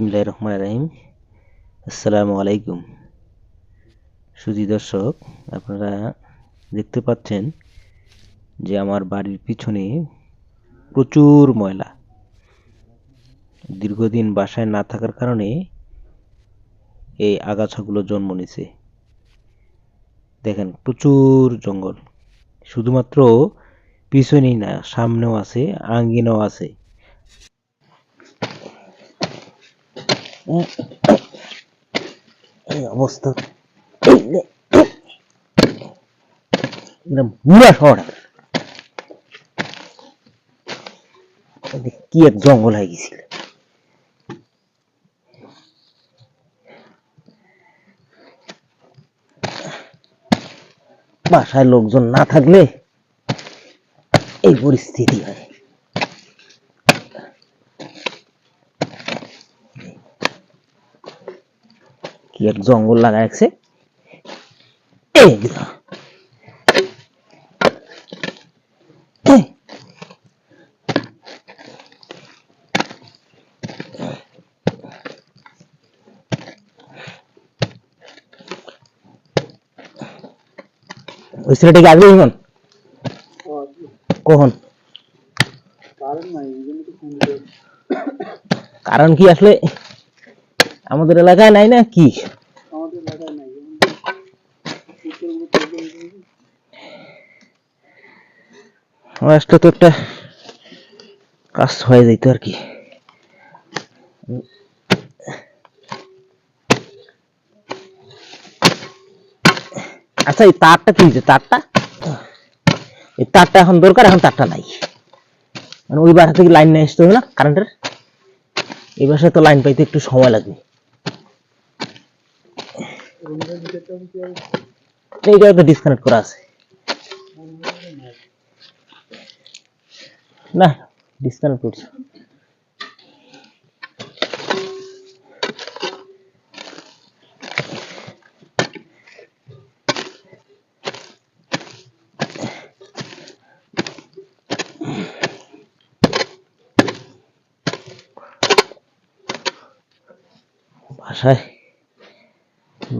বিসমিল্লাহির রহমানির রহিম। আসসালামু আলাইকুম। সুধী দর্শক, আপনারা দেখতে পাচ্ছেন যে আমার বাড়ির পিছনে প্রচুর ময়লা। দীর্ঘদিন বাসায় না থাকার কারণে এই আগাছাগুলো জন্ম নিছে দেখেন, প্রচুর জঙ্গল। শুধুমাত্র পিছনেই না, সামনেও আছে, আঙ্গিনাও আছে। এই অবস্থা। বুড়া শহর। কি এক জঙ্গল হয়ে গেছিল। বাসায় লোকজন না থাকলে এই পরিস্থিতি হয়। কি এক জঙ্গল লাগা রাখছে। ওই ছেলেটাকে আসবে এখন কখন? কারণ কি আসলে আমাদের এলাকায় নাই না কি? আসলে তো একটা কাজ হয়ে যাইতো আর কি। আচ্ছা এই তারটা কি তারটা? এই তারটা এখন দরকার, এখন তারটা নাই। মানে ওই বাসা থেকে লাইন নিয়ে আসতে হবে না কারেন্টের এই বাসায় তো লাইন পাইতে একটু সময় লাগবে। এইটা তো ডিসকানেক্ট করা আছে। না ডিসকানেক্ট করছে।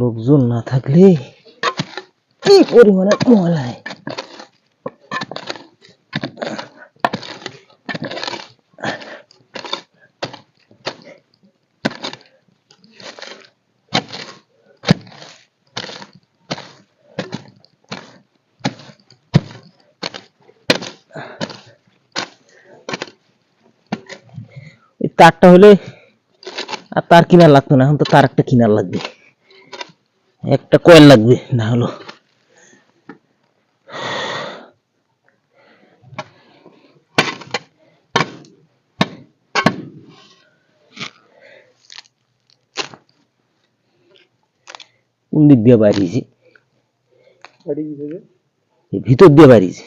লোকজন না থাকলে কি পরিমাণে ময়লা হয়। এই তারটা হলে আর তার কিনার লাগতো না এখন তো তার একটা কিনার লাগবে। একটা কয়েল লাগবে না হলো। কোন দিক দিয়ে বাড়িয়েছি ভিতর দিয়ে বাড়িয়েছি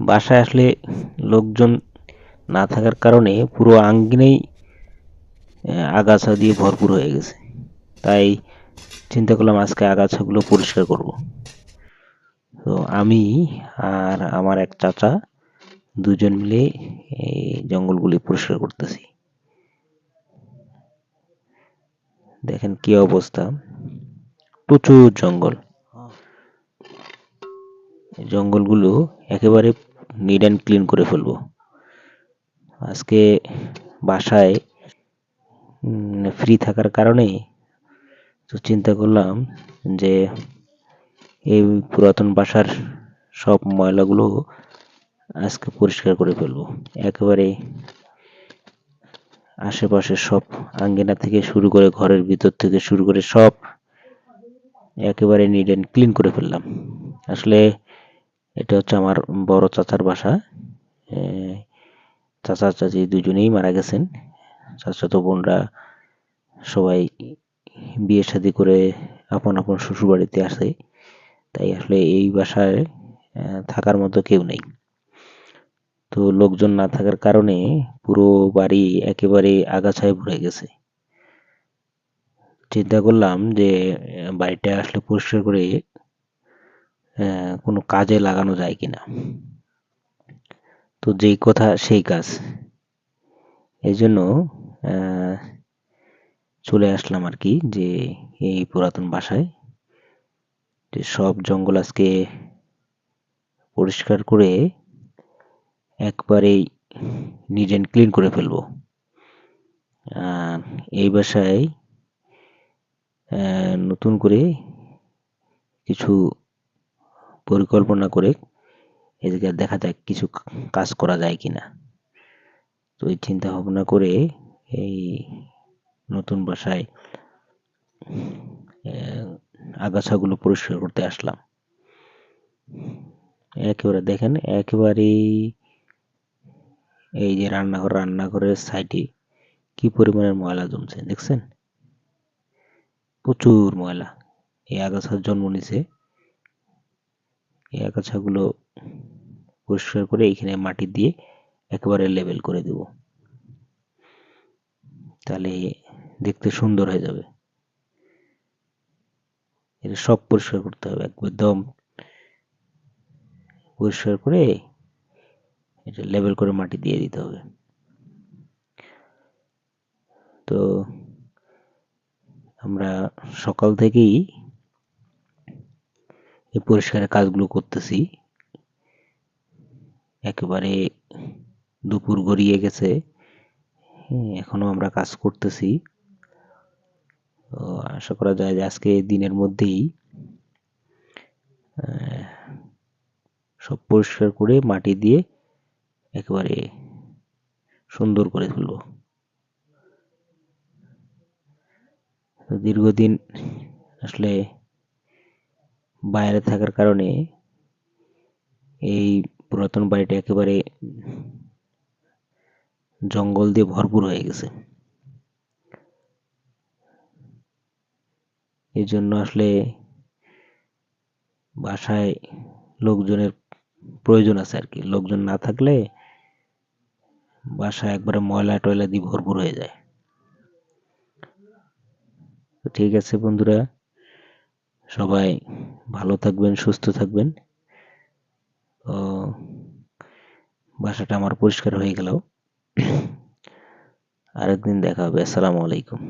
বাসায় আসলে লোকজন না থাকার কারণে পুরো আঙ্গিনেই আগাছা দিয়ে ভরপুর হয়ে গেছে। তাই চিন্তা করলাম আজকে আগাছাগুলো পরিষ্কার করব। তো আমি আর আমার এক চাচা দুজন মিলে এই জঙ্গলগুলি পরিষ্কার করতেছি। দেখেন কি অবস্থা। প্রচুর জঙ্গল। জঙ্গলগুলো একেবারে নিড অ্যান্ড ক্লিন করে ফেলব। আজকে বাসায় ফ্রি থাকার কারণে তো চিন্তা করলাম যে এই পুরাতন বাসার সব ময়লাগুলো আজকে পরিষ্কার করে ফেলব। একেবারে আশেপাশে সব আঙ্গিনা থেকে শুরু করে ঘরের ভিতর থেকে শুরু করে সব একেবারে নিড অ্যান্ড ক্লিন করে ফেললাম। আসলে এটা হচ্ছে আমার বড় চাচার বাসা। চাচা, চাচি দুজনেই মারা গেছেন। চাচাতো বোনরা সবাই বিয়ে শাদী করে আপন আপন শ্বশুর বাড়িতে আসে। তাই আসলে এই বাসায় থাকার মতো কেউ নেই। তো লোকজন না থাকার কারণে পুরো বাড়ি একেবারে আগাছায় ভরে গেছে। চিন্তা করলাম যে বাড়িটা আসলে পরিষ্কার করে কোনো কাজে লাগানো যায় কিনা। তো যেই কথা, সেই কাজ। এই জন্য চলে আসলাম আর কি যে এই পুরাতন বাসায়, যে সব জঙ্গল আজকে পরিষ্কার করে একবারেই অ্যান্ড ক্লিন করে ফেলব। আর এই বাসায় নতুন করে কিছু পরিকল্পনা করে এদিকে দেখা যাক কিছু কাজ করা যায় কিনা। তো এই চিন্তা ভাবনা করে এই নতুন বাসায় আগাছাগুলো পরিষ্কার করতে আসলাম। একেবারে দেখেন, একেবারেই এই যে রান্নাঘর, রান্নাঘরের সাইডে কি পরিমাণের ময়লা জমছে, দেখছেন? প্রচুর ময়লা। এই আগাছার জন্ম নিছে এই আগাছাগুলো পরিষ্কার করে এখানে মাটি দিয়ে একেবারে লেবেল করে দেব। তাহলে দেখতে সুন্দর হয়ে যাবে। এটা সব পরিষ্কার করতে হবে একদম পরিষ্কার করে এটা লেবেল করে মাটি দিয়ে দিতে হবে। তো আমরা সকাল থেকেই এই পরিষ্কারের কাজগুলো করতেছি। একেবারে দুপুর গড়িয়ে গেছে। হ্যাঁ, এখনও আমরা কাজ করতেছি। আশা করা যায় যে আজকে দিনের মধ্যেই সব পরিষ্কার করে মাটি দিয়ে একেবারে সুন্দর করে তুলব। দীর্ঘদিন আসলে বাইরে থাকার কারণে এই পুরাতন বাড়িটা একেবারে জঙ্গল দিয়ে ভরপুর হয়ে গেছে। এই জন্য আসলে বাসায় লোকজনের প্রয়োজন আছে আর কি। লোকজন না থাকলে বাসা একবারে ময়লা টয়লা দিয়ে ভরপুর হয়ে যায়। ঠিক আছে বন্ধুরা সবাই ভালো থাকবেন, সুস্থ থাকবেন। তো বাসাটা আমার পরিষ্কার হয়ে গেল। আরেকদিন দেখা হবে। আসসালামু আলাইকুম।